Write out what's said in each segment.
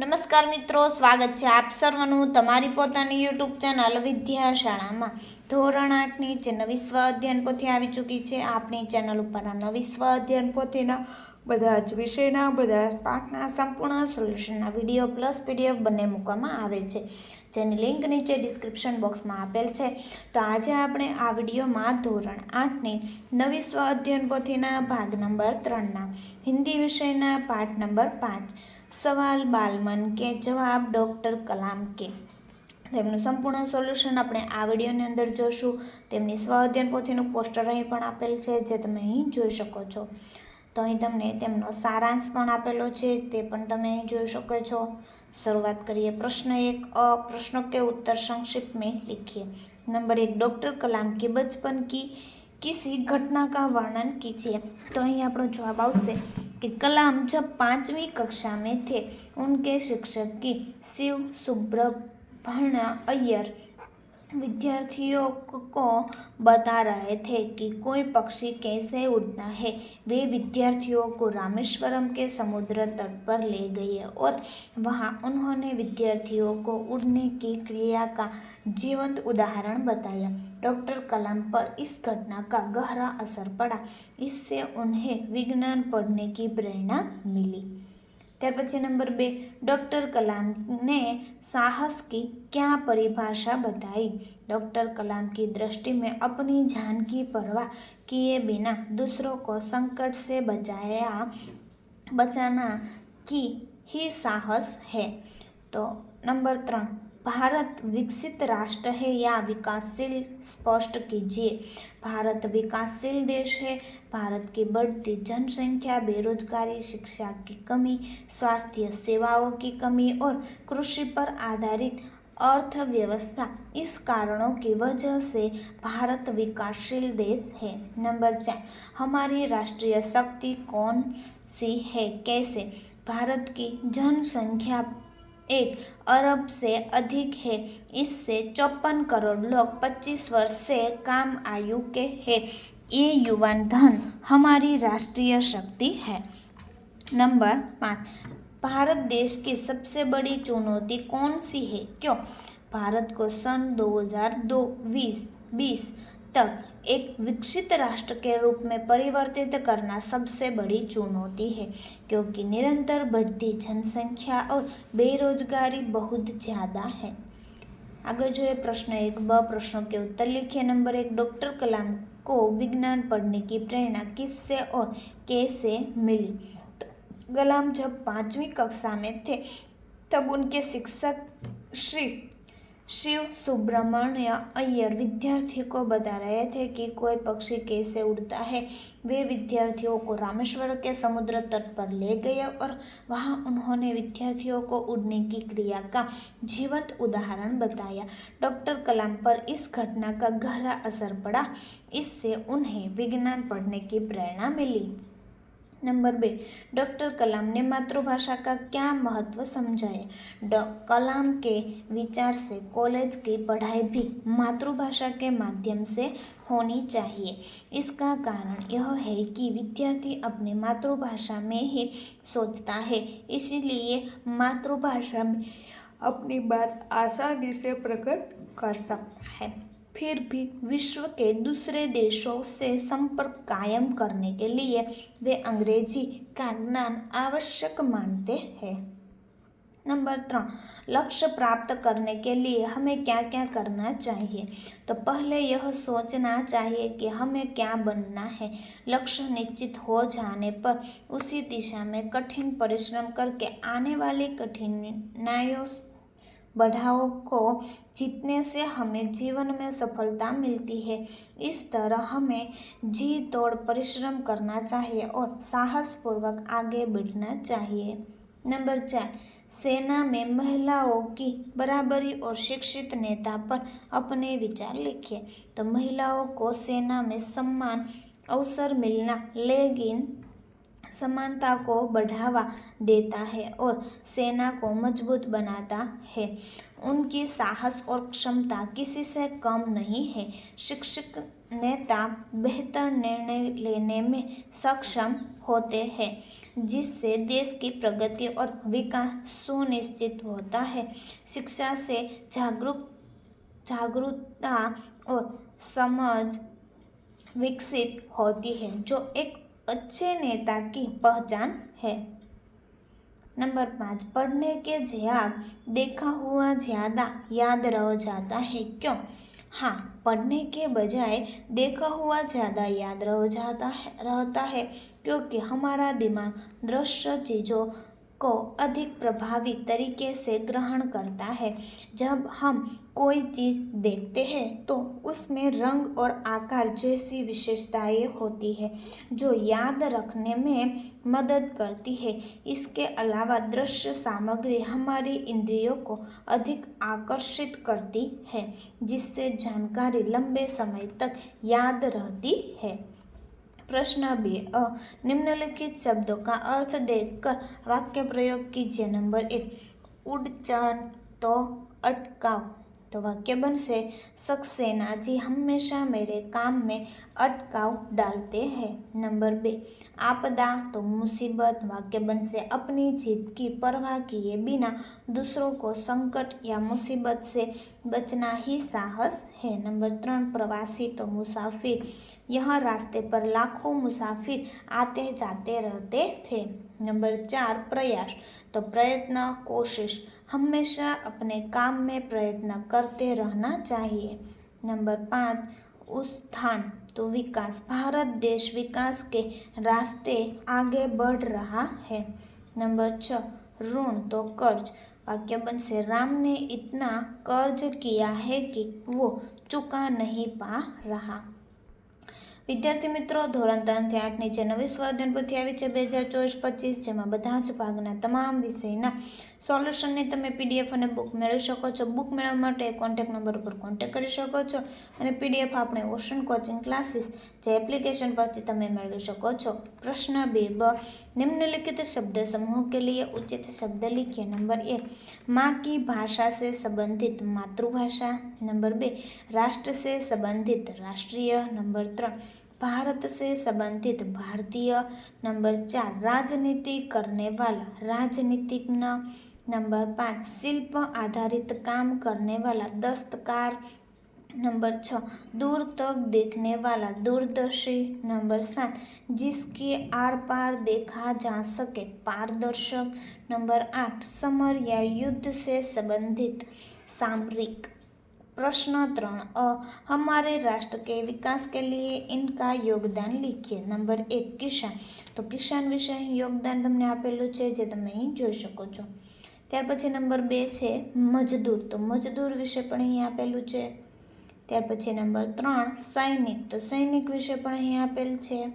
નમસ્કાર મિત્રો, સ્વાગત છે આપ સર્વનું તમારી પોતાની યુટ્યુબ ચેનલ વિદ્યાશાળામાં. ધોરણ આઠની જે નવી સ્વ અધ્યયન પોથી આવી ચૂકી છે આપણી ચેનલ ઉપર આ નવી સ્વ અધ્યયન પોથીના બધા જ વિષયના, બધા જ પાઠના સંપૂર્ણ સોલ્યુશનના વીડિયો પ્લસ પીડીએફ બંને મૂકવામાં આવે છે. જેની લિંક નીચે ડિસ્ક્રિપ્શન બોક્સમાં આપેલ છે. તો આજે આપણે આ વિડીયોમાં ધોરણ આઠની નવી સ્વ અધ્યયન પોથીના ભાગ નંબર ત્રણના હિન્દી વિષયના પાઠ નંબર પાંચ, સવાલ બાલમન કે જવાબ ડૉક્ટર કલામ કે. તેમનું સંપૂર્ણ સોલ્યુશન આપણે આ વિડીયોની અંદર જોશું. તેમની સ્વ અધ્યયન પોથીનું પોસ્ટર અહીં પણ આપેલ છે, જે તમે અહીં જોઈ શકો છો. તો અહીં તમને તેમનો સારાંશ પણ આપેલો છે, તે પણ તમે અહીં જોઈ શકો છો. શરૂઆત કરીએ પ્રશ્ન એક અ प्रश्नों के उत्तर संक्षिप्त में लिखिए नंबर एक डॉक्टर कलाम के बचपन की किसी घटना का वर्णन कीजिए तो અહીં આપણો જવાબ આવશે कि कलाम जब पाँचवीं कक्षा में थे उनके शिक्षक की शिव सुब्रह्मण्य अय्यर विद्यार्थियों को बता रहे थे कि कोई पक्षी कैसे उड़ता है। वे विद्यार्थियों को रामेश्वरम के समुद्र तट पर ले गए और वहाँ उन्होंने विद्यार्थियों को उड़ने की क्रिया का जीवंत उदाहरण बताया। डॉक्टर कलाम पर इस घटना का गहरा असर पड़ा। इससे उन्हें विज्ञान पढ़ने की प्रेरणा मिली। ત્યાર પછી નંબર બે ડૉક્ટર कलाम ने साहस की क्या परिभाषा बताई डॉक्टर कलाम की दृष्टि में अपनी जान की परवाह किए बिना दूसरों को संकट से बचाया बचाना की ही साहस है तो नंबर ત્રણ भारत विकसित राष्ट्र है या विकासशील स्पष्ट कीजिए। भारत विकासशील देश है। भारत की बढ़ती जनसंख्या, बेरोजगारी, शिक्षा की कमी, स्वास्थ्य सेवाओं की कमी और कृषि पर आधारित अर्थव्यवस्था, इस कारणों की वजह से भारत विकासशील देश है। नंबर चार, हमारी राष्ट्रीय शक्ति कौन सी है? कैसे? भारत की जनसंख्या एक अरब से अधिक है। इससे चौपन करोड़ लोग 25 वर्ष से कम आयु के हैं। ये युवा धन हमारी राष्ट्रीय शक्ति है। नंबर पाँच, भारत देश की सबसे बड़ी चुनौती कौन सी है? क्यों? भारत को सन 2020 बीस तक एक विकसित राष्ट्र के रूप में परिवर्तित करना सबसे बड़ी चुनौती है, क्योंकि निरंतर बढ़ती जनसंख्या और बेरोजगारी बहुत ज़्यादा है। आगे जो है प्रश्न एक ब प्रश्नों के उत्तर लिखिए। नंबर एक, डॉक्टर कलाम को विज्ञान पढ़ने की प्रेरणा किससे और कैसे मिली? तो कलाम जब पाँचवीं कक्षा में थे, तब उनके शिक्षक श्री शिव सुब्रमण्य अय्यर विद्यार्थी को बता रहे थे कि कोई पक्षी कैसे उड़ता है वे विद्यार्थियों को रामेश्वर के समुद्र तट पर ले गए और वहाँ उन्होंने विद्यार्थियों को उड़ने की क्रिया का जीवंत उदाहरण बताया डॉक्टर कलाम पर इस घटना का गहरा असर पड़ा इससे उन्हें विज्ञान पढ़ने की प्रेरणा मिली नंबर बे, डॉक्टर कलाम ने मातृभाषा का क्या महत्व समझाया? कलाम के विचार से कॉलेज की पढ़ाई भी मातृभाषा के माध्यम से होनी चाहिए। इसका कारण यह है कि विद्यार्थी अपने मातृभाषा में ही सोचता है, इसीलिए मातृभाषा में अपनी बात आसानी से प्रकट कर सकता है। फिर भी विश्व के दूसरे देशों से संपर्क कायम करने के लिए वे अंग्रेज़ी का ज्ञान आवश्यक मानते हैं। नंबर तीन, लक्ष्य प्राप्त करने के लिए हमें क्या क्या करना चाहिए? तो पहले यह सोचना चाहिए कि हमें क्या बनना है। लक्ष्य निश्चित हो जाने पर उसी दिशा में कठिन परिश्रम करके आने वाली कठिनाइयों बढ़ाओ को जीतने से हमें जीवन में सफलता मिलती है। इस तरह हमें जी तोड़ परिश्रम करना चाहिए और साहसपूर्वक आगे बढ़ना चाहिए। नंबर चार, सेना में महिलाओं की बराबरी और शिक्षित नेता पर अपने विचार लिखिए। तो महिलाओं को सेना में सम्मान, अवसर मिलना लेकिन समानता को बढ़ावा देता है और सेना को मज़बूत बनाता है। उनकी साहस और क्षमता किसी से कम नहीं है। शिक्षक नेता बेहतर निर्णय लेने में सक्षम होते हैं, जिससे देश की प्रगति और विकास सुनिश्चित होता है। शिक्षा से जागरूक, जागरूकता और समझ विकसित होती है, जो एक अच्छे नेता की पहचान है। नंबर पाँच, पढ़ने के जवाब देखा हुआ ज़्यादा, याद रह जाता है क्यों? हाँ पढ़ने के बजाय देखा हुआ ज़्यादा, याद रह जाता है, रहता है, क्योंकि हमारा दिमाग दृश्य चीज़ों को अधिक प्रभावी तरीके से ग्रहण करता है। जब हम कोई चीज़ देखते हैं तो उसमें रंग और आकार जैसी विशेषताएँ होती है, जो याद रखने में मदद करती है। इसके अलावा दृश्य सामग्री हमारी इंद्रियों को अधिक आकर्षित करती है, जिससे जानकारी लंबे समय तक याद रहती है। प्रश्न बे अ निम्नलिखित शब्दों का अर्थ देखकर वाक्य प्रयोग कीजिए नंबर एक उड़ चढ़ तो अटकाव तो वाक्य बन से सक्सेना जी हमेशा मेरे काम में अटकाव डालते हैं। नंबर बे, आपदा तो मुसीबत, वाक्य बन से अपनी जीत की परवाह किए बिना दूसरों को संकट या मुसीबत से बचना ही साहस है। नंबर त्रण, प्रवासी तो मुसाफिर, यह रास्ते पर लाखों मुसाफिर आते जाते रहते थे। नंबर चार, प्रयास तो प्रयत्न, कोशिश हमेशा अपने काम में प्रयत्न करते रहना चाहिए नंबर पाँच उत्थान तो विकास भारत देश विकास के रास्ते आगे बढ़ रहा है नंबर छः ऋण तो कर्ज वाक्य बन से राम ने इतना कर्ज किया है कि वो चुका नहीं पा रहा વિદ્યાર્થી મિત્રો ધોરણ ત્રણથી આઠ નીચે નવી સ્વાધ્યાન પોથી આવી છે બે હજાર ચોવીસ પચીસ જેમાં બધા જ ભાગના તમામ વિષયના સોલ્યુશનની તમે પીડીએફ અને બુક મેળવી શકો છો બુક મેળવવા માટે કોન્ટેક્ટ નંબર ઉપર કોન્ટેક્ટ કરી શકો છો અને પીડીએફ આપણે ઓશન કોચિંગ ક્લાસીસ જે એપ્લિકેશન પરથી તમે મેળવી શકો છો પ્રશ્ન બે બ निम्नलिखित शब्द समूह के लिए उचित शब्द लिखिए नंबर एक माँ की भाषा से संबंधित मातृभाषा नंबर बे राष्ट्र से संबंधित राष्ट्रीय नंबर त्रण भारत से संबंधित भारतीय नंबर चार राजनीति करने वाला राजनीतिज्ञ नंबर पाँच शिल्प आधारित काम करने वाला दस्तकार नंबर छ दूर तक देखने वाला दूरदर्शी नंबर सात जिसके आर पार देखा जा सके पारदर्शक नंबर आठ समर या युद्ध से संबंधित सामरिक प्रश्न त्रण अ हमारे राष्ट्र के विकास के लिए इनका योगदान लिखिए नंबर एक किसान तो કિસાન વિશે અહીં યોગદાન તમને આપેલું છે જે તમે અહીં જોઈ શકો છો ત્યાર પછી નંબર બે છે મજદૂર. તો મજદૂર વિશે પણ અહીં આપેલું છે. ત્યાર પછી નંબર ત્રણ સૈનિક. તો સૈનિક વિશે પણ અહીં આપેલ છે.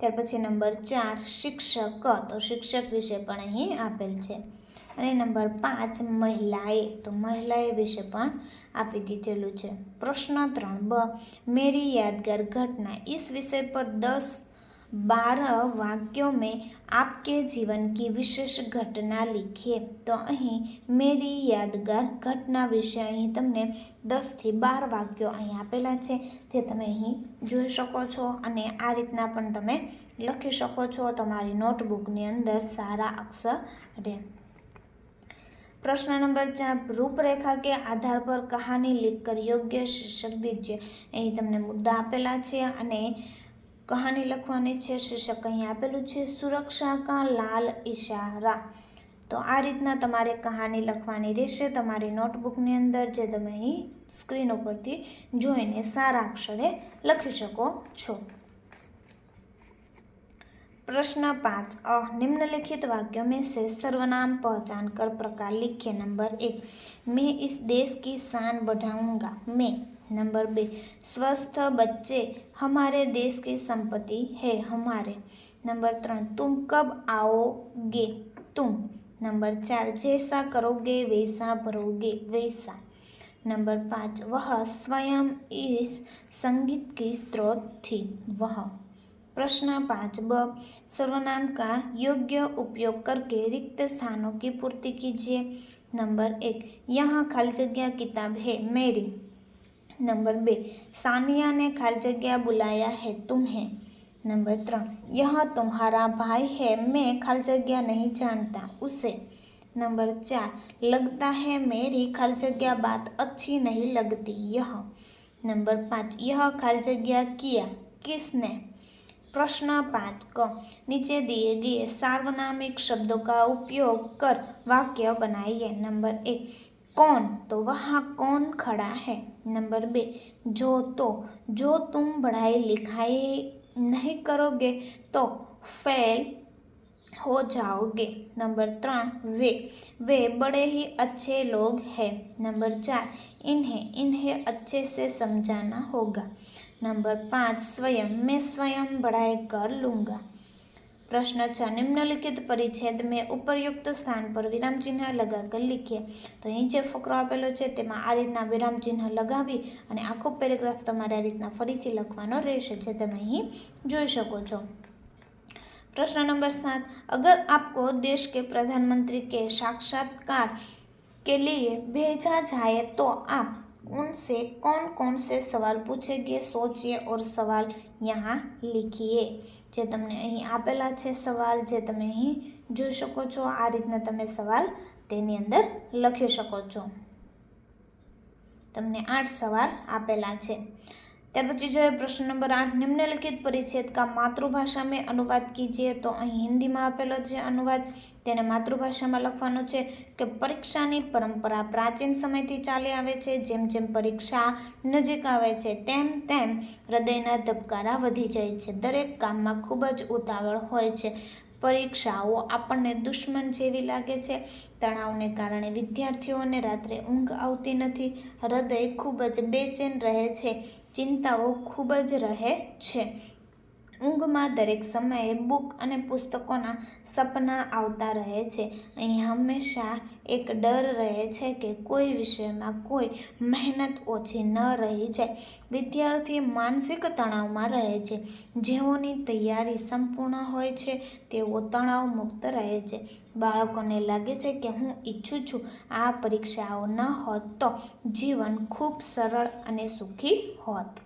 ત્યાર પછી નંબર ચાર શિક્ષક. તો શિક્ષક વિશે પણ અહીં આપેલ છે. અને નંબર પાંચ મહિલાએ. તો મહિલાએ વિશે પણ આપી દીધેલું છે. પ્રશ્ન ત્રણ બ. મેરી યાદગાર ઘટના. ઈસ વિષય પર દસ बारह वाक्यों में आपके જીવન કી વિશેષ ઘટના लिखીએ તો અહીં મેરી યાદગાર ઘટના વિશે અહીં તમને દસથી બાર વાક્યો અહીં આપેલા છે, જે તમે અહીં જોઈ શકો છો અને આ રીતના પણ તમે લખી શકો છો તમારી નોટબુકની અંદર સારા અક્ષરે. પ્રશ્ન નંબર ચાર, રૂપરેખા કે આધાર પર કહાની લિખ કર યોગ્ય શીર્ષક છે? અહીં તમને મુદ્દા આપેલા છે અને કહાની લખવાની છે શીર્ષક અહીં આપેલું છે સુરક્ષા કા લાલ ઇશારા તો આ રીતના તમારે કહાની લખવાની રહેશે તમારી નોટબુકની અંદર જે તમે અહીં સ્ક્રીન ઉપરથી જોઈને સારા અક્ષરે લખી શકો છો प्रश्न पाँच अ निम्नलिखित वाक्यों में से सर्वनाम पहचान कर प्रकार लिखिए नंबर एक मैं इस देश की शान बढ़ाऊंगा मैं नंबर बे, स्वस्थ बच्चे हमारे देश की संपत्ति है, हमारे। नंबर तीन, तुम कब आओगे? तुम। नंबर चार, जैसा करोगे वैसा भरोगे, वैसा। नंबर पाँच, वह स्वयं इस संगीत की स्रोत थी, वह। प्रश्न पाँच, ब, सर्वनाम का योग्य उपयोग करके रिक्त स्थानों की पूर्ति कीजिए। नंबर एक, यहाँ खाली जगह किताब है, मेरी। नंबर बे सानिया ने खाली जगह बुलाया है तुम्हें नंबर ત્રણ यह तुम्हारा भाई है मैं खाली जगह नहीं जानता उसे नंबर चार लगता है मेरी खाली जगह बात अच्छी नहीं लगती यह नंबर पाँच यह खाली जगह किया किसने प्रश्न पाँच क नीचे दिए गए सार्वनामिक शब्दों का उपयोग कर वाक्य बनाइए नंबर एक कौन? तो वहाँ कौन खड़ा है? नंबर बे, जो तो जो तुम पढ़ाई लिखाई नहीं करोगे तो फेल हो जाओगे। नंबर त्रण, वे वे बड़े ही अच्छे लोग हैं। नंबर चार, इन्हें इन्हें अच्छे से समझाना होगा। नंबर पाँच, स्वयं, मैं स्वयं पढ़ाई कर लूँगा। પ્રશ્ન છ. નિમ્નલિખિત પરિચ્છેદ મેં ઉપરયુક્ત સ્થાન પર વિરામચિહ્ન લગાકર લીખીએ. તો અહીં જે ફકરો આપેલો છે તેમાં આ રીતના વિરામચિહ્ન લગાવી અને આખો પેરેગ્રાફ તમારે આ રીતના ફરીથી લખવાનો રહેશે. જે તમે અહીં જોઈ શકો છો. પ્રશ્ન નંબર સાત. અગર આપકો દેશ કે પ્રધાનમંત્રી કે સાક્ષાત્કાર કે લીએ ભેજા જાય તો આપ उनसे कौन कौन से सवाल पूछेंगे सोचिए और सवाल यहाँ લીખીએ જે તમને અહીં આપેલા છે સવાલ જે તમે અહીં જોઈ શકો છો આ રીતના તમે સવાલ તેની અંદર લખી શકો છો તમને આઠ સવાલ આપેલા છે ત્યાર પછી જોઈએ પ્રશ્ન નંબર આઠ, નિમ્નલિખિત પરિચ્છેદ કા માતૃભાષા મેં અનુવાદ કીજીએ તો અહીં હિન્દીમાં આપેલો છે અનુવાદ. તેને માતૃભાષામાં લખવાનો છે કે, પરીક્ષાની પરંપરા પ્રાચીન સમયથી ચાલી આવે છે. જેમ જેમ પરીક્ષા નજીક આવે છે, તેમ તેમ હૃદયના ધબકારા વધી જાય છે. દરેક કામમાં ખૂબ જ ઉતાવળ હોય છે. પરીક્ષાઓ આપણને દુશ્મન જેવી લાગે છે. તણાવને કારણે વિદ્યાર્થીઓને રાત્રે ઊંઘ આવતી નથી. હૃદય ખૂબ જ બેચેન રહે છે. ચિંતાઓ ખૂબ જ રહે છે. ઊંઘમાં દરેક સમયે બુક અને પુસ્તકોના સપના આવતા રહે છે. અહીં હંમેશા એક ડર રહે છે કે કોઈ વિષયમાં કોઈ મહેનત ઓછી ન રહી જાય. વિદ્યાર્થી માનસિક તણાવમાં રહે છે. જેઓની તૈયારી સંપૂર્ણ હોય છે, તેઓ તણાવ મુક્ત રહે છે. બાળકોને લાગે છે કે હું ઈચ્છું છું આ પરીક્ષાઓ ન હોત તો જીવન ખૂબ સરળ અને સુખી હોત.